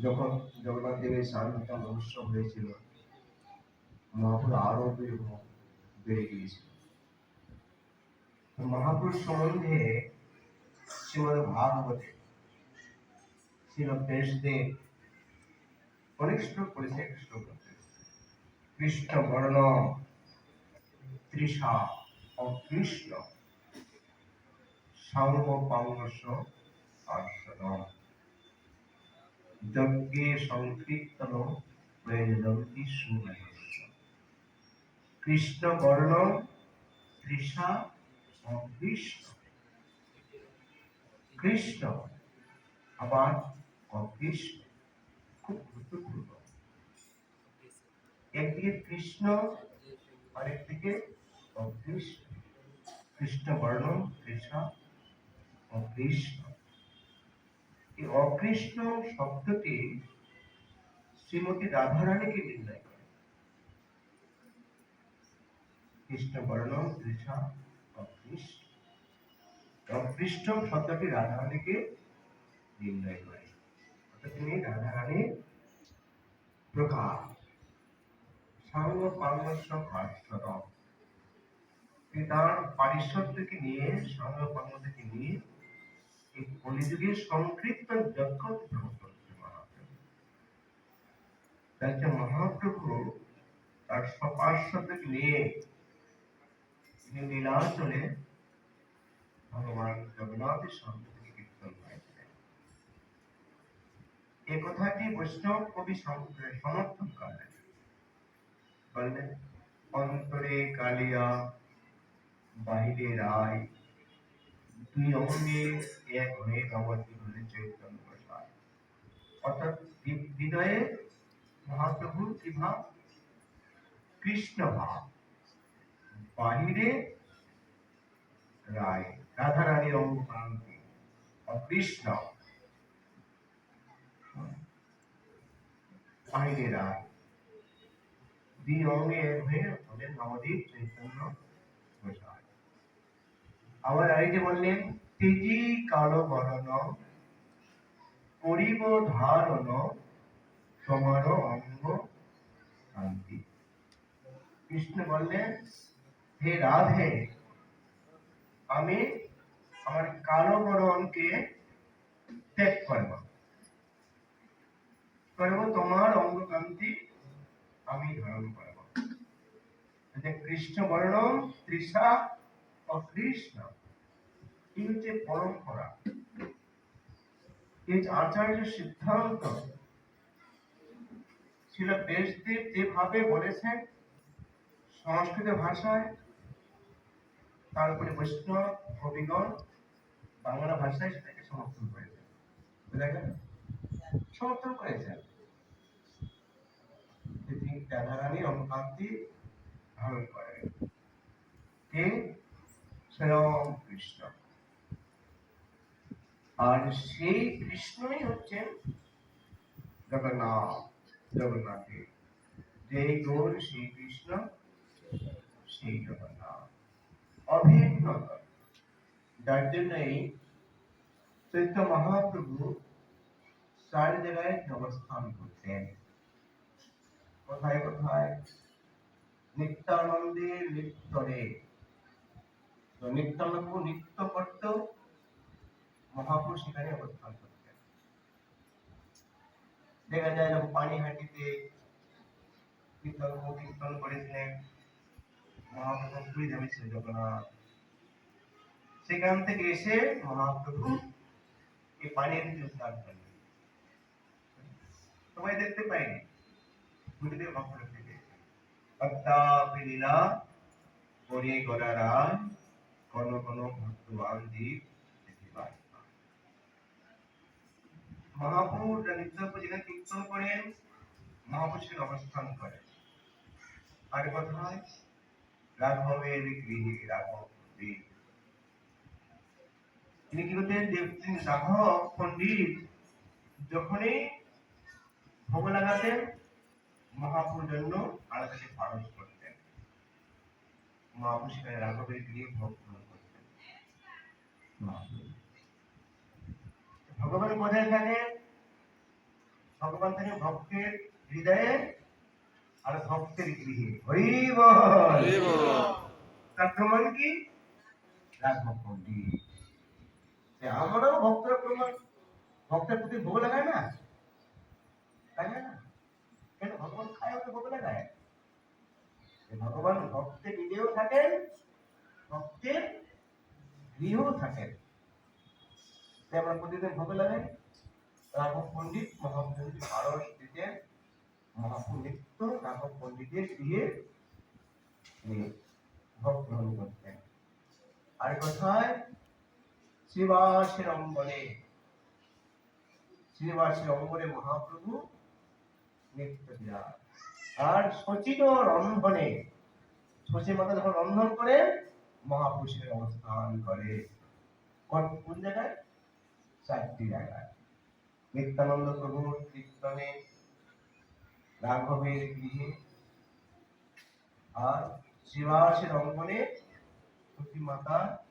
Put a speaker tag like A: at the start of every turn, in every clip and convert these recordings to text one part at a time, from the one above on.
A: যখন জগন্নাথ দেবের স্বাধীনতা মহোৎসব হয়েছিল, মহাপুর আরও বেড়ে গিয়েছিল। মহাপুর সম্বন্ধে শ্রীমদ ভাগবতে ছিল দেশদেব করেছে কৃষ্ণ বর্ণ তৃষা অকৃষ্ণ সাঙ্গ পাঙ্গস আর্শনম যজ্ঞে সংকীর্তন প্রয়োজনতি সুমেধস্য কৃষ্ণ বর্ণ তৃষা অকৃষ্ণ কৃষ্ণ আবার অকৃষ্ণ খুব গুরুত্বপূর্ণ। একদিকে কৃষ্ণ, আরেকদিকে অকৃষ্ণ কৃষ্ণ বর্ণ তৃষা অকৃষ্ণ এই অকৃষ্ণ শব্দটি শ্রীমতী রাধারানীকে নির্ণয় করে। কৃষ্ণ বর্ণ তৃষা অকৃষ্ণ। অকৃষ্ণ শব্দটি রাধারানীকে নির্ণয় করে। অর্থাৎ তিনি রাধারানীর প্রকার। সাঙ্গ পাঙ্গস্য পার্শ্বরম তিনি তার পারিশ্বর্যকে নিয়ে, সাঙ্গ পাঙ্গ থেকে নিয়ে এই কলিযুগের সংকীর্তন যজ্ঞ প্রভু মহাপ্রভু তার সপার্শ্বকে নিয়ে তিনি লীলাচলে ভগবান জগন্নাথের সামনে কীর্তন করেছিলেন এ কথাটি বৈষ্ণব কবি সম- সমর্থন করলেন। বললেন, অন্তরে কালিয়া বাহিরে রায় দুই অঙ্গে এক হয়ে নবদ্বীপ হলে চৈতন্য প্রসাদ অর্থাৎ হৃ- হৃদয়ে মহাপ্রভুর কি ভাব কৃষ্ণ ভাব বাহিরে রায় রাধা রানীর অঙ্গ ক্রান্তি কৃষ্ণ বাহিরে রায় দুই অঙ্গে এক হয়ে হলেন নবদ্বীপ চৈতন্য প্রসাদ আবার আরেকটি বললেন, তেজি কালো বরণ করিব ধারণ তোমার অঙ্গ শান্তি। কৃষ্ণ বললেন, হে রাধে, আমি আমার কালো বরণকে ত্যাগ করব। করব তোমার অঙ্গকান্তি আমি ধারণ করব। কৃষ্ণ বর্ণ, তৃষা অকৃষ্ণ এই হচ্ছে পরম্পরা এই আচার্য সিদ্ধান্ত ছিল দেশদেব যেভাবে বলেছেন, সংস্কৃত ভাষায়, তারপরে বৈষ্ণব কবিগণ বাংলা ভাষায় সেটাকে সমর্থন করেছেন। বুঝা সমর্থন করেছেন। তিনি রাধারানী অমকান্তি ধারণ করেন। কে? কৃষ্ণ আর সেই কৃষ্ণই হচ্ছেন জগন্নাথ জগন্নাথের যেই গৌর সেই কৃষ্ণ সেই জগন্নাথ। অভিন্ন যার জন্যই চৈত্য মহাপ্রভু চার জায়গায় অবস্থান করতেন। কোথায় কোথায়? নিত্যানন্দে নিত্যরে নিত্যানন্দ নিত্য করত মহাপুরুষ সেখানে অবস্থান করতেন। দেখা যায় যখন পানিহাটিতে কীর্তন করেছিলেন মহাপ্রভু জগন্নাথ। সেখান থেকে এসে মহাপ্রভু এই পানির স্নান করলেন সবাই দেখতে পাইনি, গুরুদেব ভক্ত থেকে করে গড়ারা কোন কোন ভক্তবান দ্বীপ নিত্য যেখানে কীর্তন করেন অবস্থান করেন আর রাঘবের গৃহে রাঘব দ্বীপ তিনি কি করতেন দেব তিনি রাঘব পণ্ডিত, যখনই ভোগ লাগাতেন মহাপুর জন্য আলাদাকে পারস করতেন মহাপুর সেখানে রাঘবের গৃহে ভোগ গ্রহণ করতেন। ভগবান কোথায় থাকে ভগবান থেকে ভক্তের হৃদয়ে আর ভক্তের গৃহে। হরি বল তার প্রমাণ কি? রাঘব পণ্ডিত আমরাও ভক্তের প্রমাণ ভক্তের প্রতি ভোগ লাগায় না? তাই না? কেন? ভগবান খায় ওকে ভোগ লাগায়। ভগবান ভক্তের নিজেও থাকেন ভক্তের গৃহেও থাকেন। আমরা প্রতিদিন ভোগ লাগাই। রাঘব পণ্ডিত মহাপণ্ডিত পারস দিতে মহাপণ্ডিত রাঘব পণ্ডিতের গৃহে ভোগ গ্রহণ করতেন। আর কোথায় শ্রীবাসের অঙ্গনে শ্রীবাসের অঙ্গনে মহাপ্রভু নিত্য বিরাজ আর সচিত রন্ধনে। সচি মাতা যখন রন্ধন করে, মহাপুরুষের অবস্থান করে। কোন- জায়গায়? চারটি জায়গায়। নিত্যানন্দ প্রভুর কীর্তনে, রাঘবের গৃহে। আর শ্রীবাসের অঙ্গনে মাতা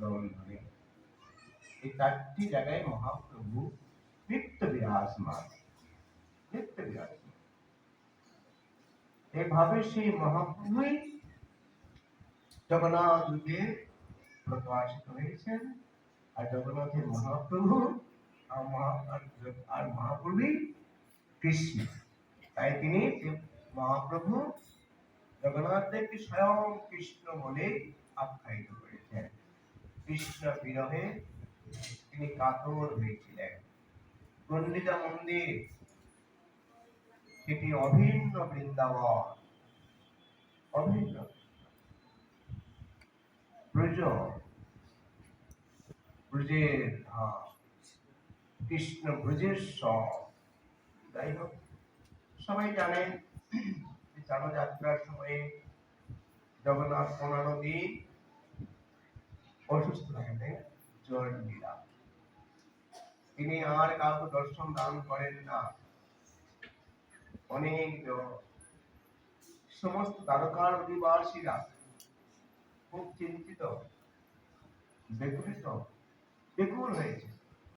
A: রন্ধনে। এই চারটি জায়গায় মহাপ্রভু নিত্য বিরাজমান। নিত্য বিরাজমান। এইভাবে সেই মহাপ্রভুই জগন্নাথ রূপে প্রকাশিত হয়েছেন। আর জগন্নাথের মহাপ্রভু আর মহা- আর- আর মহাপ্রভুই কৃষ্ণ। তাই তিনি মহাপ্রভু জগন্নাথ দেবকে স্বয়ং কৃষ্ণ বলে আখ্যায়িত করেছেন। কৃষ্ণ বিরহে তিনি কাতর হয়েছিলেন। গণ্ডিতা মন্দির সেটি অভিন্ন বৃন্দাবন। অভিন্ন। ব্রজ। ব্রজের কৃষ্ণ ব্রজের হোক, সবাই জানেন যাত্রার সময়ে জগন্নাথ পনেরো দিন অসুস্থ থাকেন তাই না? জ্বর লীলা তিনি আর কাউকে দর্শন দান করেন না। অনেক সমস্ত দ্বারকার অধিবাসীরা খুব চিন্তিত। বেকুলিত বেকুল হয়েছে।